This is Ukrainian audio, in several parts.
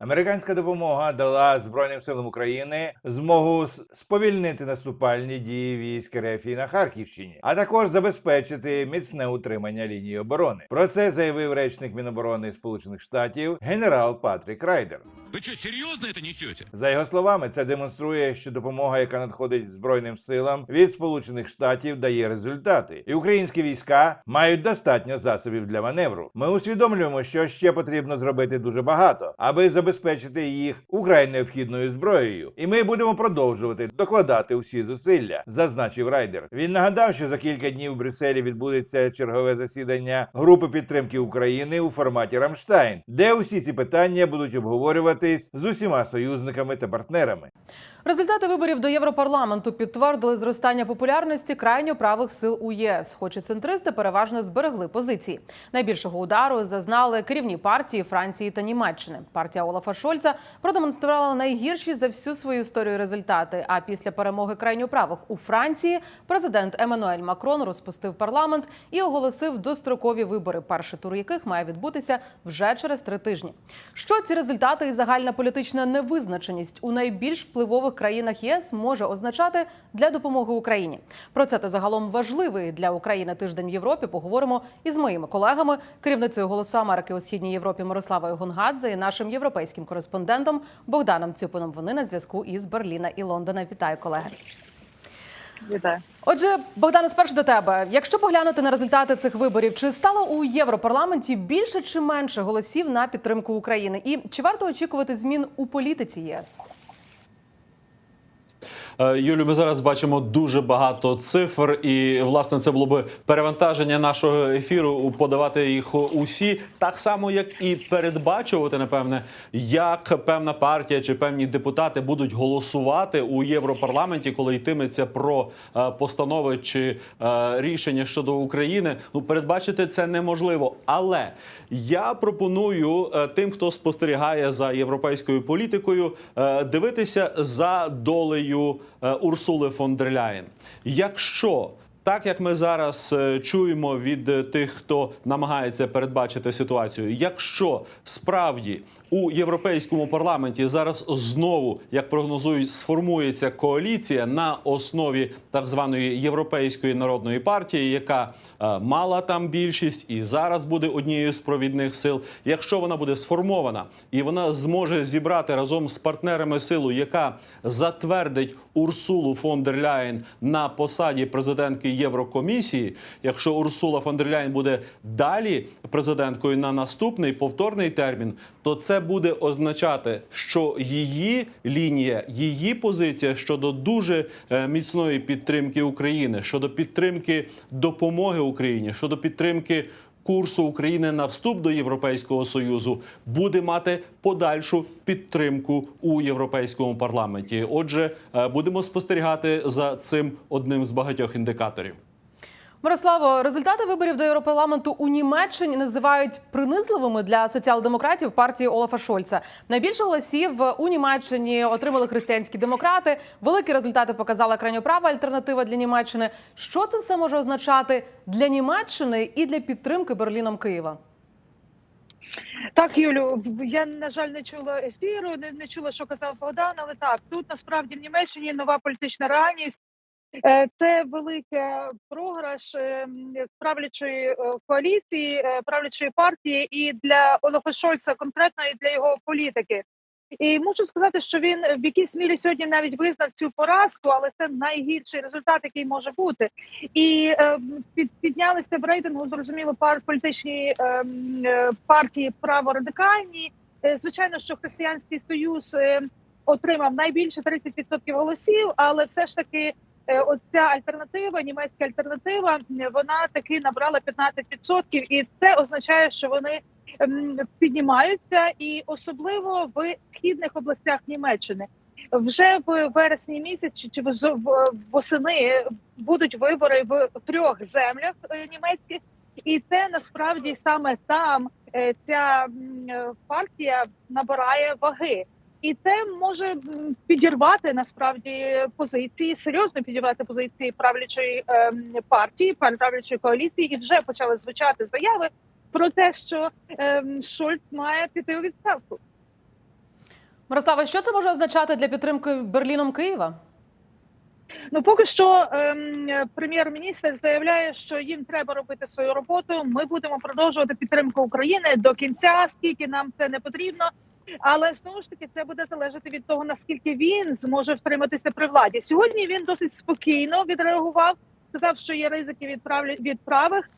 Американська допомога дала Збройним силам України змогу сповільнити наступальні дії військ РФ на Харківщині, а також забезпечити міцне утримання лінії оборони. Про це заявив речник Міноборони Сполучених Штатів генерал Патрік Райдер. Вы что, серьезно это несете? За його словами, це демонструє, що допомога, яка надходить збройним силам від Сполучених Штатів, дає результати, і українські війська мають достатньо засобів для маневру. Ми усвідомлюємо, що ще потрібно зробити дуже багато, аби забезпечити їх украй необхідною зброєю. І ми будемо продовжувати докладати усі зусилля, зазначив Райдер. Він нагадав, що за кілька днів в Брюсселі відбудеться чергове засідання групи підтримки України у форматі Рамштайн, де усі ці питання будуть обговорюватись з усіма союзниками та партнерами. Результати виборів до Європарламенту підтвердили зростання популярності крайньо правих сил у ЄС, хоч і центристи переважно зберегли позиції. Найбільшого удару зазнали керівні партії Франції та Німеччини. Партія Олафа Шольца продемонструвала найгірші за всю свою історію результати. А після перемоги крайньо правих у Франції президент Еммануель Макрон розпустив парламент і оголосив дострокові вибори, перший тур яких має відбутися вже через три тижні. Що ці результати і загальна політична невизначеність у найбільш впливових країнах ЄС може означати для допомоги Україні? Про це та загалом важливий для України тиждень в Європі. Поговоримо із моїми колегами, керівницею голосу Америки у східній Європі Мирославою Гонгадзе і нашим європейським кореспондентом Богданом Цюпином. Вони на зв'язку із Берліна і Лондона. Вітаю, колеги. Вітаю. Отже, Богдане, спершу до тебе. Якщо поглянути на результати цих виборів, чи стало у Європарламенті більше чи менше голосів на підтримку України? І чи варто очікувати змін у політиці ЄС? Е, Юлю, ми зараз бачимо дуже багато цифр, і власне це було би перевантаження нашого ефіру подавати їх усі, так само як і передбачувати, напевне, як певна партія чи певні депутати будуть голосувати у Європарламенті, коли йтиметься про е, постанови чи е, рішення щодо України. Ну передбачити це неможливо. Але я пропоную тим, хто спостерігає за європейською політикою, дивитися за долею Урсули фон дер Ляєн. Якщо так як ми зараз е, чуємо від е, тих, хто намагається передбачити ситуацію, якщо справді у європейському парламенті зараз знову, як прогнозують, сформується коаліція на основі так званої європейської народної партії, яка е, мала там більшість і зараз буде однією з провідних сил. Якщо вона буде сформована і вона зможе зібрати разом з партнерами силу, яка затвердить Урсулу фон дер Ляєн на посаді президентки Єврокомісії. Якщо Урсула фон дер Ляєн буде далі президенткою на наступний повторний термін, то це буде означати, що її лінія, її позиція щодо дуже е, міцної підтримки України, щодо підтримки допомоги Україні, щодо підтримки курсу України на вступ до Європейського союзу буде мати подальшу підтримку у європейському парламенті. Отже, е, будемо спостерігати за цим одним з багатьох індикаторів. Мирославо, результати виборів до Європарламенту у Німеччині називають принизливими для соціал-демократів партії Олафа Шольца. Найбільше голосів у Німеччині отримали християнські демократи. Великі результати показала крайньоправа альтернатива для Німеччини. Що це все може означати для Німеччини і для підтримки Берліном Києва? Так, Юлю, я на жаль не чула ефіру, не, не чула, що казав Богдан, але так тут насправді в Німеччині нова політична реальність. Е, Це велика програш е, правлячої е, коаліції, правлячої партії і для Олафа Шольца конкретно і для його політики. І мушу сказати, що він в якійсь мірі сьогодні навіть визнав цю поразку, але це найгірший результат, який може бути. І під, піднялися в рейтингу, зрозуміло, пар політичні партії праворадикальні. Е, звичайно, що християнський союз отримав найбільше 30% голосів, але все ж таки. Е, Оця альтернатива, німецька альтернатива, вона таки набрала 15%, і це означає, що вони піднімаються, і особливо в східних областях Німеччини. Вже в вересні місяці чи восени будуть вибори в трьох землях е, німецьких, і це насправді саме там е, ця партія набирає ваги. І це може підірвати насправді позиції, серйозно підірвати позиції правлячої ем, партії, правлячої коаліції, і вже почали звучати заяви про те, що ем, Шольц має піти у відставку. Мирослава, що це може означати для підтримки Берліном Києва? Ну поки що ем, прем'єр-міністр заявляє, що їм треба робити свою роботу. Ми будемо продовжувати підтримку України до кінця, скільки нам це не потрібно. Але знову ж таки це буде залежати від того наскільки він зможе втриматися при владі. Сьогодні він досить спокійно відреагував, сказав, що є ризики від прав- від правих.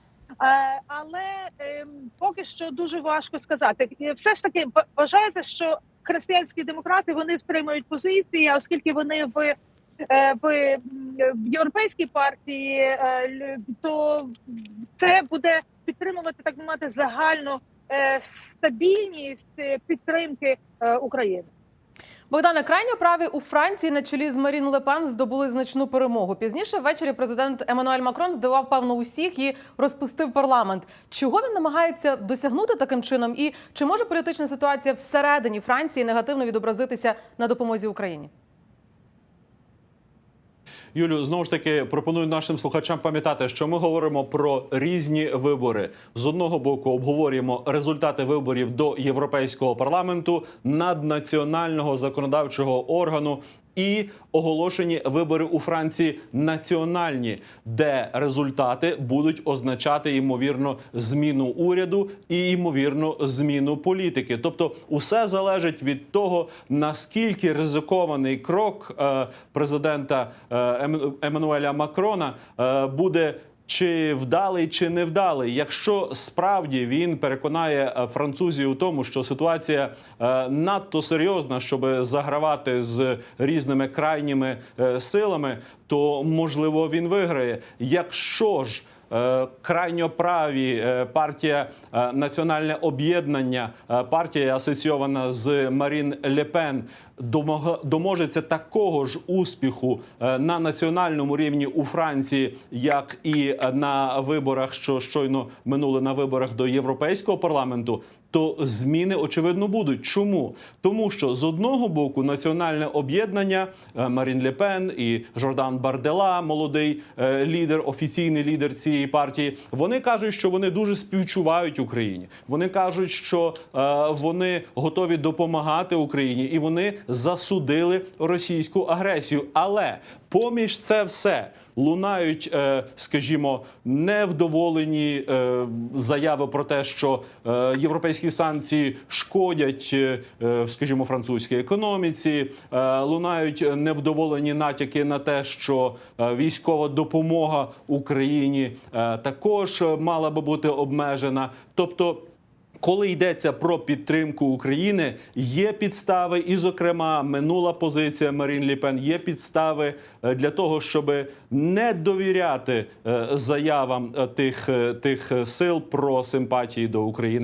Е, але ем, поки що дуже важко сказати. Все ж таки вважається, що християнські демократи вони втримують позиції, оскільки вони в е, в в європейській партії, е, то це буде підтримувати так мати загальну е, стабільність е, підтримки е, України. Богдане, крайньо праві у Франції на чолі з Марін Лепен здобули значну перемогу. Пізніше ввечері президент Еммануель Макрон здивував певно усіх і розпустив парламент. Чого він намагається досягнути таким чином? І чи може політична ситуація всередині Франції негативно відобразитися на допомозі Україні? Юлю, знову ж таки пропоную нашим слухачам пам'ятати, що ми говоримо про різні вибори. З одного боку обговорюємо результати виборів до європейського парламенту, наднаціонального законодавчого органу. І оголошені вибори у Франції національні, де результати будуть означати ймовірно зміну уряду і ймовірно зміну політики. Тобто, усе залежить від того наскільки ризикований крок е, президента е, Ем- Еммануеля Макрона е, буде. Чи вдалий, чи невдалий, якщо справді він переконає е, французів у тому, що ситуація е, надто серйозна, щоб загравати з різними крайніми е, силами, то можливо він виграє. Якщо ж е, крайньоправі е, партія е, Національне об'єднання, партія асоційована з Марін Лепен, доможеться такого ж успіху на національному рівні у Франції, як і на виборах, що щойно минули на виборах до Європейського парламенту. То зміни очевидно будуть. Чому? Тому що з одного боку національне об'єднання Марін Лепен і Жордан Бардела, молодий лідер, офіційний лідер цієї партії, вони кажуть, що вони дуже співчувають Україні. Вони кажуть, що е, вони готові допомагати Україні, і вони засудили російську агресію. Але поміж це все лунають, е, скажімо, невдоволені е, заяви про те, що е, європейські санкції шкодять, скажімо, французькій економіці. Лунають невдоволені натяки на те, що військова допомога Україні також мала би бути обмежена. Тобто. Коли йдеться про підтримку України, є підстави, і, зокрема, минула позиція Марін Ліпен, є підстави е, для того, щоб не довіряти е, заявам е, тих, тих сил про симпатії до України.